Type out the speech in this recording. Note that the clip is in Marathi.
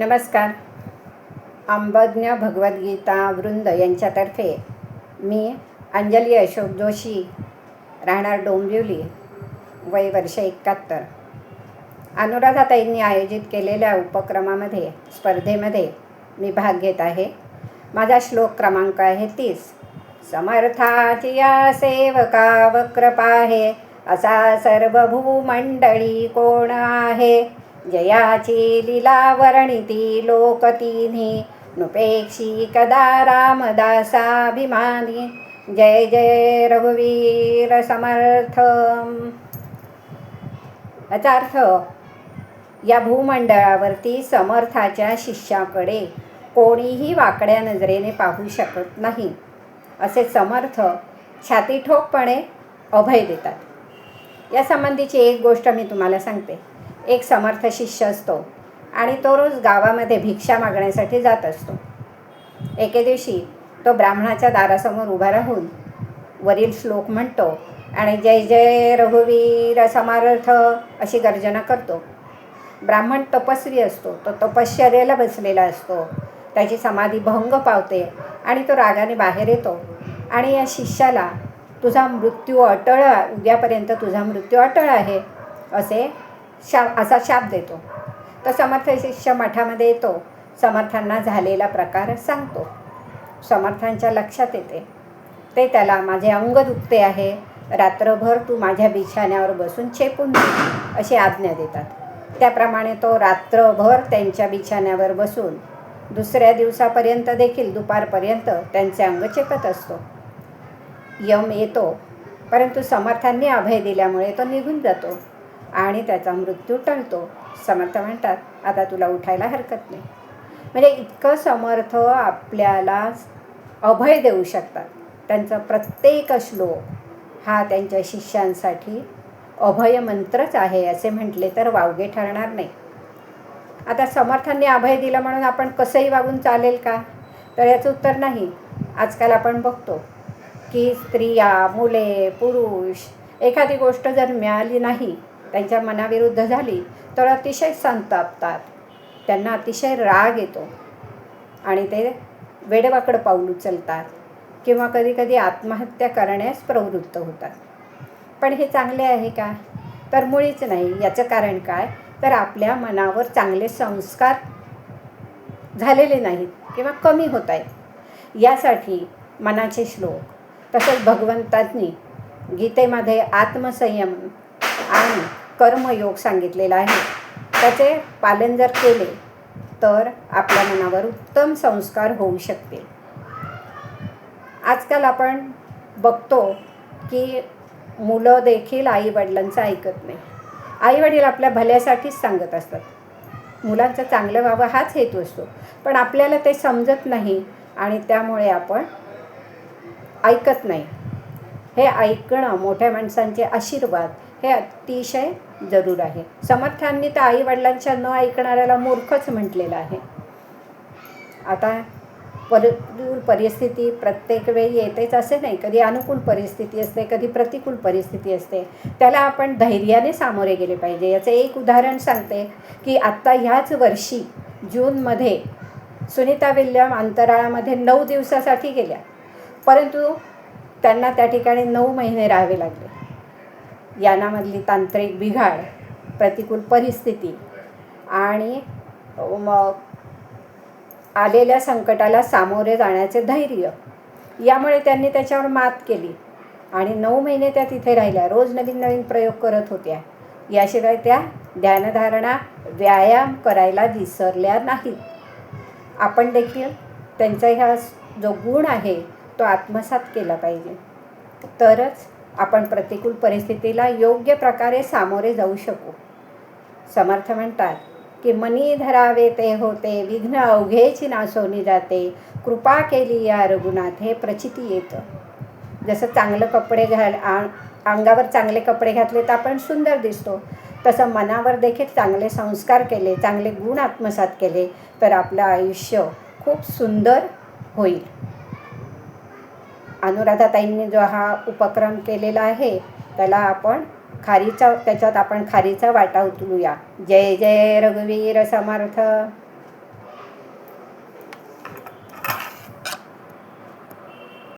नमस्कार. अंबज्ञ भगवद्गीता वृंद यांच्यातर्फे मी अंजली अशोक जोशी राहणार डोंबिवली वय वर्ष एकाहत्तर. अनुराधाताईंनी आयोजित केलेल्या उपक्रमामध्ये स्पर्धेमध्ये मी भाग घेत आहे. माझा श्लोक क्रमांक आहे तीस. समर्थाची या सेवका वक्रपाहे असा सर्व भूमंडळी कोण आहे? जयाची लिला वर्णिती लोक तिन्ही नुपेक्षी कदा रामदासाभिमानी. जय जय रघुवीर समर्थ याचा अर्थ या भूमंडळावरती समर्थाच्या शिष्याकडे कोणीही वाकड्या नजरेने पाहू शकत नाही. असे समर्थ छातीठोकपणे अभय देतात. यासंबंधीची एक गोष्ट मी तुम्हाला सांगते. एक समर्थ शिष्य असतो आणि तो रोज गावामध्ये भिक्षा मागण्यासाठी जात असतो. एके दिवशी तो ब्राह्मणाच्या दारासमोर उभा राहून वरील श्लोक म्हणतो आणि जय जय रघुवीर समर्थ अशी गर्जना करतो. ब्राह्मण तपस्वी असतो तो तपश्चर्याला बसलेला असतो त्याची समाधी भंग पावते आणि तो रागाने बाहेर येतो आणि या शिष्याला तुझा मृत्यू अटळ उद्यापर्यंत तुझा मृत्यू अटळ आहे असे शा असा शाप देतो. तर समर्थ शिष्य मठामध्ये येतो. समर्थांना झालेला प्रकार सांगतो. समर्थांच्या लक्षात येते. ते त्याला माझे अंग दुखते आहे. रात्रभर तू माझ्या बिछाण्यावर बसून चेपून दे अशी आज्ञा देतात. त्याप्रमाणे तो रात्रभर त्यांच्या बिछाण्यावर बसून दुसऱ्या दिवसापर्यंत देखील दुपारपर्यंत त्यांचे अंग चेपत असतो. यम येतो परंतु समर्थांनी अभय दिल्यामुळे तो निघून जातो. आणि त्याचा मृत्यू टळतो. समर्थ म्हणतात आता तुला उठायला हरकत नाही. म्हणजे इतकं समर्थ आपल्याला अभय देऊ शकतात. त्यांचा प्रत्येक श्लोक हा त्यांच्या शिष्यांसाठी अभय मंत्रच आहे असे म्हटले तर वावगे ठरणार नाही. आता समर्थांनी अभय दिलं म्हणून आपण कसंही वागून चालेल का? तर याचं उत्तर नाही. आजकाल आपण बघतो की स्त्रिया मुले पुरुष एखादी गोष्ट जर मिळाली नाही त्यांच्या मनाविरुद्ध झाली तर अतिशय संतापतात. त्यांना अतिशय राग येतो. आणि ते वेडेवाकडं पाऊल उचलतात किंवा कधीकधी आत्महत्या करण्यास प्रवृत्त होतात. पण हे चांगले आहे का? तर मुळीच नाही. याचं कारण काय? तर आपल्या मनावर चांगले संस्कार झालेले नाहीत किंवा कमी होत आहेत. यासाठी मनाचे श्लोक तसेच भगवंतांनी गीतेमध्ये आत्मसंयम कर्मयोग सांगितलेला आहे. त्याचे पालन जर केले तर आपल्या मनावर उत्तम संस्कार होऊ शकतील. आजकाल आपण बघतो की मुलं देखील आईवडिलांचं ऐकत नाही. आईवडील आपल्या भल्यासाठीच सांगत असतात. मुलांचं चांगलं व्हावं हाच हेतू असतो. पण आपल्याला ते समजत नाही आणि त्यामुळे आपण ऐकत नाही. हे ऐकणं मोठ्या माणसांचे आशीर्वाद हे अतिशय जरूर आहे. समर्थांनी तर आईवडिलांच्या न ऐकणाऱ्याला मूर्खच म्हटलेलं आहे. आता पर परिस्थिती प्रत्येक वेळी येतेच असे नाही. कधी अनुकूल परिस्थिती असते कधी प्रतिकूल परिस्थिती असते. त्याला आपण धैर्याने सामोरे गेले पाहिजे. याचं एक उदाहरण सांगते की आत्ता ह्याच वर्षी जूनमध्ये सुनीता विल्यम अंतराळामध्ये नऊ दिवसासाठी गेल्या. परंतु त्यांना त्या ठिकाणी नऊ महिने राहावे लागले. यानामधली तांत्रिक बिघाड प्रतिकूल परिस्थिती आणि मग आलेल्या संकटाला सामोरे जाण्याचे धैर्य यामुळे त्यांनी त्याच्यावर मात केली. आणि नऊ महिने त्या तिथे राहिल्या. रोज नवीन नवीन प्रयोग करत होत्या. याशिवाय त्या ध्यानधारणा व्यायाम करायला विसरल्या नाहीत. आपण देखील त्यांचा ह्या जो गुण आहे तो आत्मसात केला पाहिजे. तरच आपण प्रतिकूल परिस्थितीला योग्य प्रकारे सामोरे जाऊ शकू. समर्थ म्हणतात की मनी धरावे ते होते विघ्न अवघेची नासवणी जाते. कृपा केली या रघुनाथ हे प्रचिती येतं. जसं चांगलं कपडे घाल अंगावर चांगले कपडे घातले तर आपण सुंदर दिसतो. तसं मनावर देखील चांगले संस्कार केले चांगले गुण आत्मसात केले तर आपलं आयुष्य खूप सुंदर होईल. अनुराधाताईंनी जो हा उपक्रम केलेला आहे त्याला आपण खारीचा त्याच्यात आपण खारीचा वाटा उचलूया जय जय रघुवीर समर्थ.